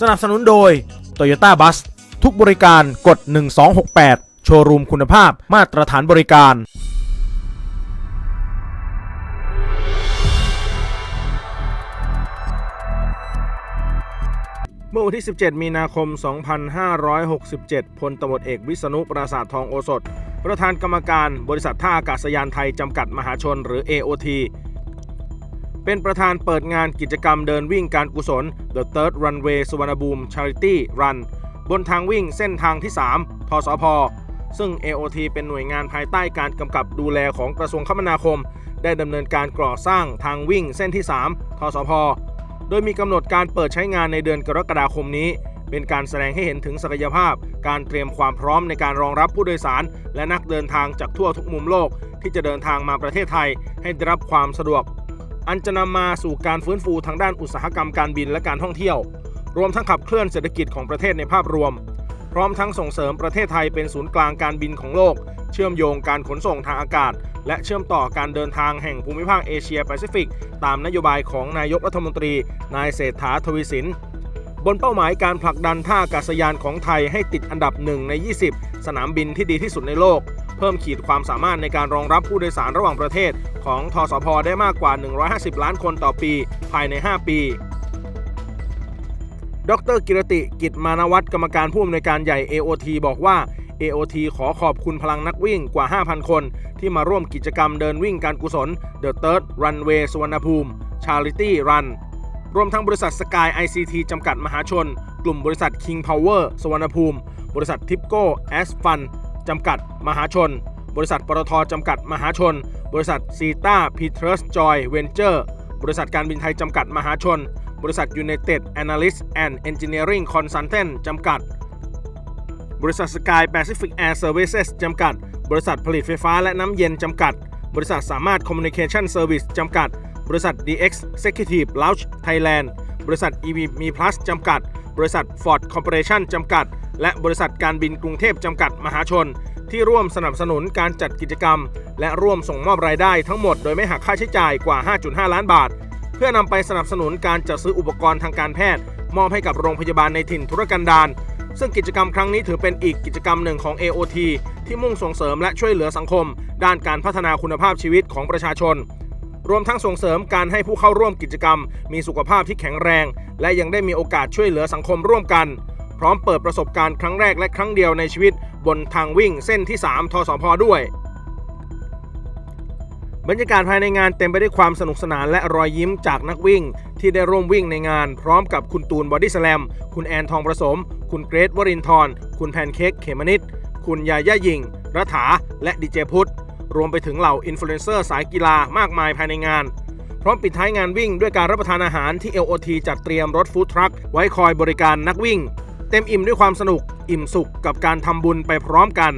สนับสนุนโดย Toyota Bus ทุกบริการกด 1268 โชว์รูมคุณภาพมาตรฐานบริการ เมื่อวันที่ 17 มีนาคม 2567 พลตำรวจเอกวิษณุปราสาททองโอสถ ประธานกรรมการบริษัทท่าอากาศยานไทย จำกัดมหาชนหรือ AOT เป็นประธานเปิดงานกิจกรรมเดินวิ่งการกุศล The Third Runway สุวรรณภูมิ Charity Run บนทางวิ่งเส้นทางที่ 3 ทสพ ซึ่ง AOT เป็นหน่วยงานภายใต้การกำกับดูแลของกระทรวงคมนาคม ได้ดำเนินการก่อสร้างทางวิ่งเส้นที่ 3 ทสพ โดยมีกำหนดการเปิดใช้งานในเดือนกรกฎาคมนี้ เป็นการแสดงให้เห็นถึงศักยภาพ การเตรียมความพร้อมในการรองรับผู้โดยสาร และนักเดินทางจากทั่วทุกมุมโลก ที่จะเดินทางมาประเทศไทย ให้ได้รับความสะดวก อันจะนำมาสู่การฟื้นฟูทางด้านอุตสาหกรรมการบินและการท่องเที่ยว รวมทั้งขับเคลื่อนเศรษฐกิจของประเทศในภาพรวม พร้อมทั้งส่งเสริมประเทศไทยเป็นศูนย์กลางการบินของโลก เชื่อมโยงการขนส่งทางอากาศ และเชื่อมต่อการเดินทางแห่งภูมิภาคเอเชียแปซิฟิก ตามนโยบายของนายกรัฐมนตรี นายเศรษฐาทวีสินบนเป้าหมายการผลักดันท่าอากาศยานของไทยให้ติดอันดับหนึ่งใน 20 สนามบินที่ดีที่สุดในโลก เพิ่มขีดความสามารถในการรองรับผู้โดยสารระหว่างประเทศ ของทสพได้มากกว่า 150 ล้านคนต่อปี ภายใน 5 ปีดรกิรติกิจมานวัตรกรรมการผู้อำนวยการใหญ่ AOT บอกว่า AOT ขอขอบคุณพลังนักวิ่งกว่า 5,000 คน ที่มาร่วมกิจกรรมเดินวิ่งการกุศล The Third Runway สุวรรณภูมิ Charity Run รวมทั้งบริษัท Sky ICT จำกัดมหาชน กลุ่มบริษัท King Power สุวรรณภูมิ บริษัท Tipco a s f u n จำกัด มหาชน บริษัทปตทจำกัด มหาชน บริษัทซีตาพีเทรสจอยเวนเจอร์บริษัทการบินไทยจำกัด มหาชน บริษัท United Analyst นด์เอนจิเนียริงคอนซัลเทนจำกัด บริษัทสกายแปซิฟิกแอร์เซอร์วิสจำกัด บริษัทผลิตไฟฟ้าและน้ำเย็นจำกัด บริษัทสามารถคอมมิวนิเคชันเซอร์วิสจำกัด บริษัท DX Executive Lounge Thailand บริษัท EV มี Plus จำกัด บริษัท Ford Corporation จำกัด และบริษัทการบินกรุงเทพจำกัดมหาชน ที่ร่วมสนับสนุนการจัดกิจกรรม และร่วมส่งมอบรายได้ทั้งหมดโดยไม่หักค่าใช้จ่ายกว่า 5.5 ล้านบาท เพื่อนำไปสนับสนุนการจัดซื้ออุปกรณ์ทางการแพทย์ มอบให้กับโรงพยาบาลในถิ่นธุรกันดารซึ่งกิจกรรมครั้งนี้ถือเป็นอีกกิจกรรมหนึ่งของ AOT ที่มุ่งส่งเสริมและช่วยเหลือสังคม ด้านการพัฒนาคุณภาพชีวิตของประชาชน รวมทั้งส่งเสริมการให้ผู้เข้าร่วมกิจกรรม มีสุขภาพที่แข็งแรง และยังได้มีโอกาสช่วยเหลือสังคมร่วมกัน พร้อมเปิดประสบการณ์ครั้งแรกและครั้งเดียวในชีวิต บนทางวิ่งเส้นที่ 3 ทสพด้วย บรรยากาศภายในงานเต็มไปด้วยความสนุกสนานและรอยยิ้มจากนักวิ่ง ที่ได้ร่วมวิ่งในงาน พร้อมกับคุณตูนบอดี้สแลม คุณแอนทองประสม คุณเกรทวรินทร์คุณแพนเค้กเขมนิดคุณยาย่ายิงรัฐา และดีเจพุทธรวมไปถึงเหล่าอินฟลูเอนเซอร์สายกีฬามากมายภายในงาน พร้อมปิดท้ายงานวิ่งด้วยการรับประทานอาหารที่ LOT จัดเตรียมรถฟู้ดทรัคไว้คอยบริการนักวิ่ง เต็มอิ่มด้วยความสนุก อิ่มสุขกับการทำบุญไปพร้อมกัน